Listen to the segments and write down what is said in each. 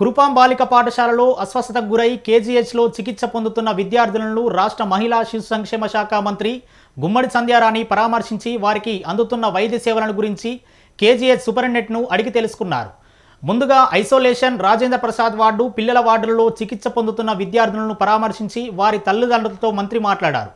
కురుపాం బాలిక పాఠశాలలో అస్వస్థతకు గురై కేజీహెచ్లో చికిత్స పొందుతున్న విద్యార్థులను రాష్ట్ర మహిళా శిశు సంక్షేమ శాఖ మంత్రి గుమ్మడి సంధ్యారాణి పరామర్శించి వారికి అందుతున్న వైద్య సేవలను గురించి కేజీహెచ్ సూపరింటెండెంట్ను అడిగి తెలుసుకున్నారు. ముందుగా ఐసోలేషన్ రాజేంద్ర ప్రసాద్ వార్డు పిల్లల వార్డులలో చికిత్స పొందుతున్న విద్యార్థులను పరామర్శించి వారి తల్లిదండ్రులతో మంత్రి మాట్లాడారు.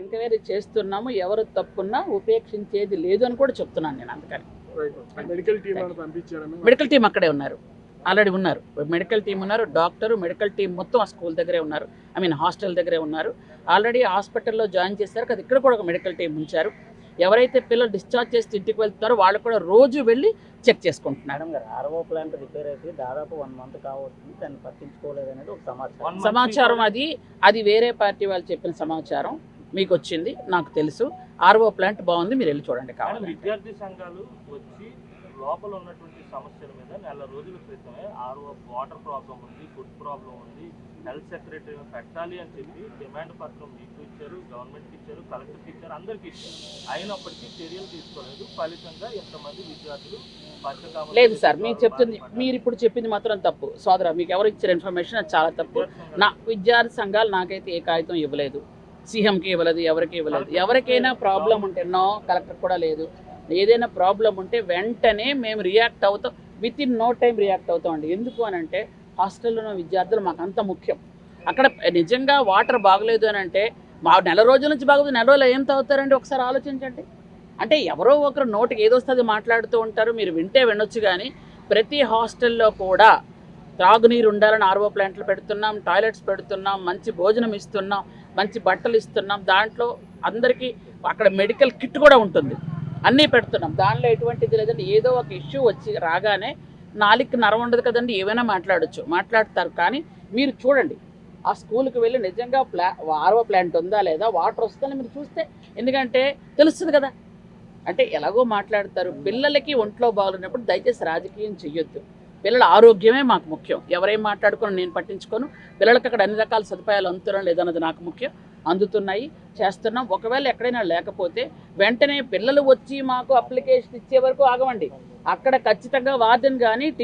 ఎంక్వైరీ చేస్తున్నాము ఎవరు తప్పున్నా ఉపేక్షించేది లేదు అని కూడా చెప్తున్నాను నేను అందుకని. మెడికల్ టీం అక్కడే ఉన్నారు. ఆల్రెడీ ఉన్నారు. మెడికల్ టీం ఉన్నారు డాక్టరు మెడికల్ టీం మొత్తం ఆ స్కూల్ దగ్గరే ఉన్నారు. ఐ మీన్ హాస్టల్ దగ్గరే ఉన్నారు. ఆల్రెడీ హాస్పిటల్లో జాయిన్ చేశారు కదా ఇక్కడ కూడా ఒక మెడికల్ టీం ఉంచారు. ఎవరైతే పిల్లలు డిశ్చార్జ్ చేసి ఇంటికి వెళ్తున్నారో వాళ్ళు కూడా రోజు వెళ్ళి చెక్ చేసుకుంటున్నారు. మేడం గారు ఆర్ఓ ప్లాంట్ రిపేర్ అయితే దాదాపు వన్ మంత్ కావచ్చు. దాన్ని పట్టించుకోలేదు అనేది ఒక సమాచారం. సమాచారం అది. అది వేరే పార్టీ వాళ్ళు చెప్పిన సమాచారం. మీకు వచ్చింది నాకు తెలుసు. ఆర్ఓ ప్లాంట్ బాగుంది మీరు వెళ్ళి చూడండి కావాలి. విద్యార్థి సంఘాలు వచ్చి లోపల ఉన్నటువంటి సమస్యల మీద నెల రోజుల క్రితమే ఆరు వాటర్ ప్రాబ్లం ఉంది ఫుడ్ ప్రాబ్లం ఉంది హెల్త్ సెక్రటరీ పెట్టాలి అని చెప్పి డిమాండ్ పత్రం మీకు ఇచ్చారు గవర్నమెంట్కి ఇచ్చారు కలెక్టర్కి ఇచ్చారు అందరికీ ఇచ్చారు. అయినప్పటికీ చర్యలు తీసుకోలేదు. ఫలితంగా ఎంతమంది విద్యార్థులు లేదు సార్ చేస్తున్నారు, చెప్తుంది. మీరు ఇప్పుడు చెప్పింది మాత్రం తప్పు. సోదర మీకు ఎవరు ఇచ్చారు ఇన్ఫర్మేషన్ అది చాలా తప్పు. నా విద్యార్థి సంఘాలు నాకైతే ఏ కాగితం ఇవ్వలేదు. సీఎంకి ఇవ్వలేదు ఎవరికి ఇవ్వలేదు ఎవరికైనా ప్రాబ్లం ఉంటే నో కలెక్టర్ కూడా లేదు. ఏదైనా ప్రాబ్లం ఉంటే వెంటనే మేము రియాక్ట్ అవుతాం. With in no time react అవుతాం అండి ఎందుకు అని అంటే హాస్టల్లో ఉన్న విద్యార్థులు మాకు అంత ముఖ్యం. అక్కడ నిజంగా వాటర్ బాగలేదు అని అంటే మా నెల రోజుల నుంచి బాగలేదు నెల రోజులు ఏం తాగుతారండి? ఒకసారి ఆలోచించండి. అంటే ఎవరో ఒకరు నోటికి ఏదొస్తుంది మాట్లాడుతూ ఉంటారు. మీరు వింటే వినొచ్చు కానీ ప్రతి హాస్టల్లో కూడా త్రాగునీరు ఉండాలని ఆర్ఓ ప్లాంట్లు పెడుతున్నాం టాయిలెట్స్ పెడుతున్నాం మంచి భోజనం ఇస్తున్నాం మంచి బట్టలు ఇస్తున్నాం. దాంట్లో అందరికీ అక్కడ మెడికల్ కిట్ కూడా ఉంటుంది. అన్నీ పెడుతున్నాం. దానిలో ఎటువంటిది లేదండి ఏదో ఒక ఇష్యూ వచ్చి రాగానే నాలుగు నరం ఉండదు కదండి ఏమైనా మాట్లాడచ్చు. మాట్లాడతారు. కానీ మీరు చూడండి ఆ స్కూల్కి వెళ్ళి నిజంగా ప్లా ఆర్ఓ ప్లాంట్ ఉందా లేదా వాటర్ వస్తుందని మీరు చూస్తే ఎందుకంటే తెలుస్తుంది కదా. అంటే ఎలాగో మాట్లాడతారు. పిల్లలకి ఒంట్లో బాగున్నప్పుడు దయచేసి రాజకీయం చెయ్యొద్దు. పిల్లల ఆరోగ్యమే మాకు ముఖ్యం. ఎవరేం మాట్లాడుకొని నేను పట్టించుకోను. పిల్లలకి అక్కడ అన్ని రకాల సదుపాయాలు అందుతున్నాం లేదన్నది నాకు ముఖ్యం. అందుతున్నాయి చేస్తున్నాం. ఒకవేళ ఎక్కడైనా లేకపోతే వెంటనే పిల్లలు వచ్చి మాకు అప్లికేషన్ ఇచ్చే వరకు ఆగమండి అక్కడ ఖచ్చితంగా వార్డెన్ కానీ